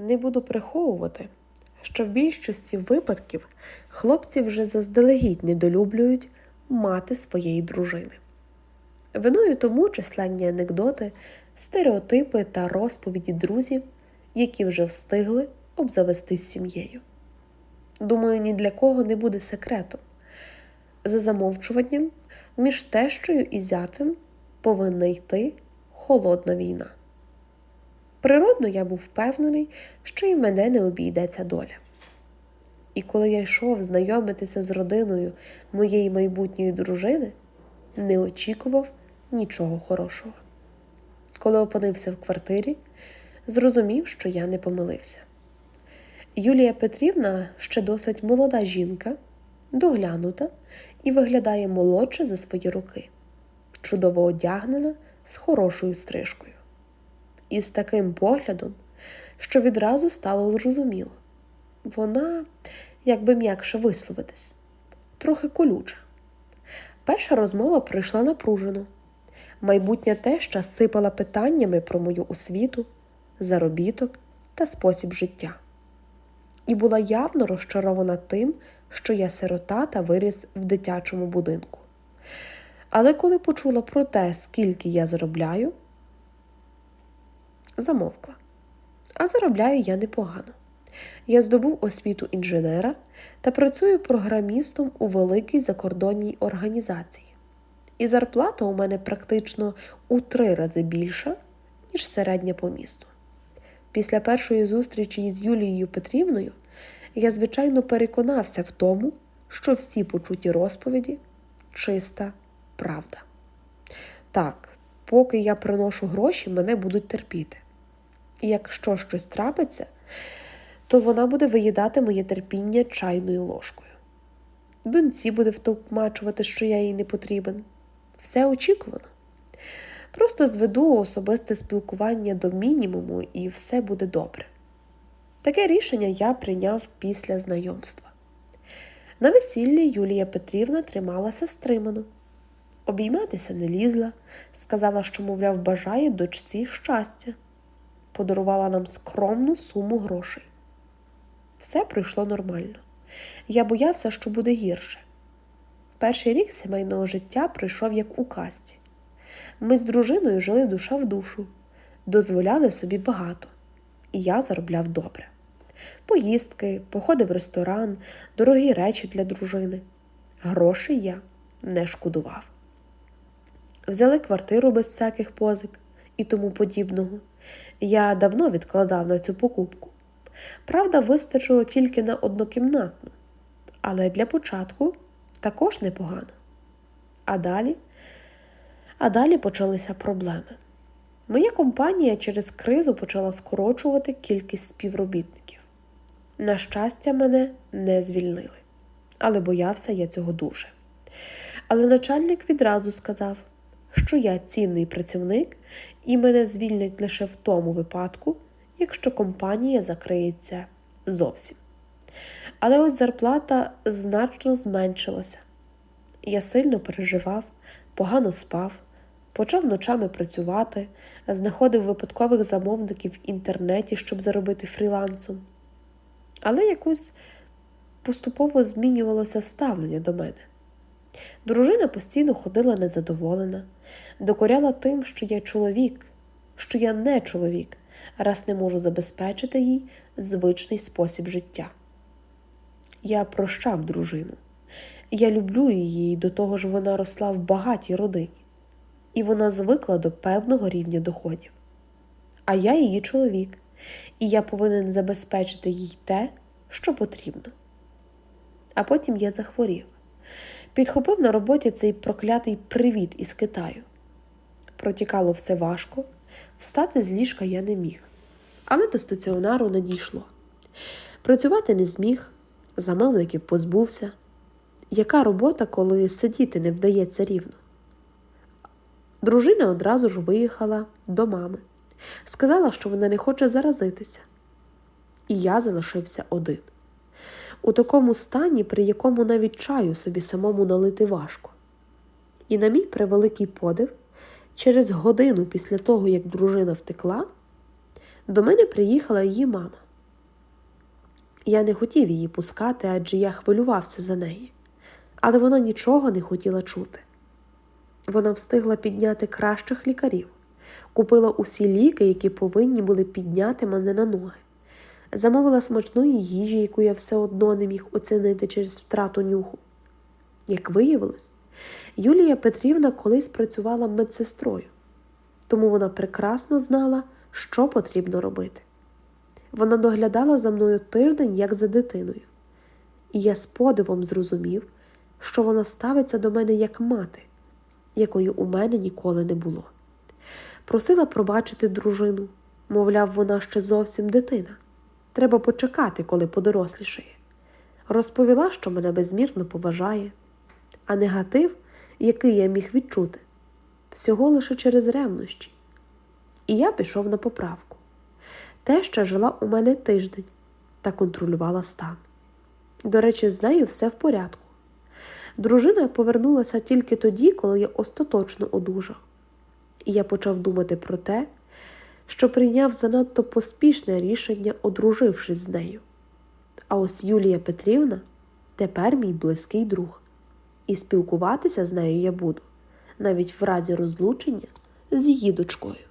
Не буду приховувати, що в більшості випадків хлопці вже заздалегідь недолюблюють мати своєї дружини. Виною тому численні анекдоти, стереотипи та розповіді друзів, які вже встигли обзавестись сім'єю. Думаю, ні для кого не буде секретом. За замовчуванням між тещою і зятем повинна йти холодна війна. Природно, я був впевнений, що і мене не обійдеться доля. І коли я йшов знайомитися з родиною моєї майбутньої дружини, не очікував нічого хорошого. Коли опинився в квартирі, зрозумів, що я не помилився. Юлія Петрівна ще досить молода жінка, доглянута і виглядає молодше за свої роки, чудово одягнена з хорошою стрижкою. І з таким поглядом, що відразу стало зрозуміло. Вона, як би м'якше висловитись, трохи колюча. Перша розмова пройшла напружено. Майбутня теща сипала питаннями про мою освіту, заробіток та спосіб життя. І була явно розчарована тим, що я сирота та виріс в дитячому будинку. Але коли почула про те, скільки я заробляю, замовкла. А заробляю я непогано. Я здобув освіту інженера та працюю програмістом у великій закордонній організації. І зарплата у мене практично у три рази більша, ніж середня по місту. Після першої зустрічі з Юлією Петрівною я, звичайно, переконався в тому, що всі почуті розповіді чиста правда. Так, поки я приношу гроші, мене будуть терпіти. І якщо щось трапиться, то вона буде виїдати моє терпіння чайною ложкою. Доньці буде втовмачувати, що я їй не потрібен. Все очікувано. Просто зведу особисте спілкування до мінімуму, і все буде добре. Таке рішення я прийняв після знайомства. На весіллі Юлія Петрівна трималася стримано. Обійматися не лізла, сказала, що, мовляв, бажає дочці щастя, подарувала нам скромну суму грошей. Все пройшло нормально. Я боявся, що буде гірше. Перший рік сімейного життя пройшов як у касті. Ми з дружиною жили душа в душу, дозволяли собі багато, і я заробляв добре. Поїздки, походи в ресторан, дорогі речі для дружини. Грошей я не шкодував. Взяли квартиру без всяких позик і тому подібного. Я давно відкладав на цю покупку. Правда, вистачило тільки на однокімнатну, але для початку також непогано. А далі, а далі почалися проблеми. Моя компанія через кризу почала скорочувати кількість співробітників. На щастя, мене не звільнили, але боявся я цього дуже. Але начальник відразу сказав, що я цінний працівник і мене звільнять лише в тому випадку, якщо компанія закриється зовсім. Але ось зарплата значно зменшилася. Я сильно переживав, погано спав, почав ночами працювати, знаходив випадкових замовників в інтернеті, щоб заробити фрілансом. Але якось поступово змінювалося ставлення до мене. Дружина постійно ходила незадоволена, докоряла тим, що я чоловік, що я не чоловік, раз не можу забезпечити їй звичний спосіб життя. Я прощав дружину. Я люблю її, до того ж вона росла в багатій родині, і вона звикла до певного рівня доходів. А я її чоловік, і я повинен забезпечити їй те, що потрібно. А потім я захворів. Підхопив на роботі цей проклятий привіт із Китаю. Протікало все важко, встати з ліжка я не міг, але до стаціонару не дійшло. Працювати не зміг, замовників позбувся. Яка робота, коли сидіти не вдається рівно? Дружина одразу ж виїхала до мами, сказала, що вона не хоче заразитися. І я залишився один. У такому стані, при якому навіть чаю собі самому налити важко. І на мій превеликий подив, через годину після того, як дружина втекла, до мене приїхала її мама Я не хотів її пускати, адже я хвилювався за неї, але вона нічого не хотіла чути. Вона встигла підняти кращих лікарів, купила усі ліки, які повинні були підняти мене на ноги, замовила смачної їжі, яку я все одно не міг оцінити через втрату нюху. Як виявилось, Юлія Петрівна колись працювала медсестрою, тому вона прекрасно знала, що потрібно робити. Вона доглядала за мною тиждень, як за дитиною, і я з подивом зрозумів, що вона ставиться до мене як мати, якої у мене ніколи не було. Просила пробачити дружину, мовляв, вона ще зовсім дитина. Треба почекати, коли подорослішає. Розповіла, що мене безмірно поважає, а негатив, який я міг відчути, всього лише через ревнощі. І я пішов на поправку. Теща жила у мене тиждень та контролювала стан. До речі, з нею все в порядку. Дружина повернулася тільки тоді, коли я остаточно одужав, і я почав думати про те, що прийняв занадто поспішне рішення, одружившись з нею. А ось Юлія Петрівна тепер мій близький друг, і спілкуватися з нею я буду навіть в разі розлучення з її дочкою.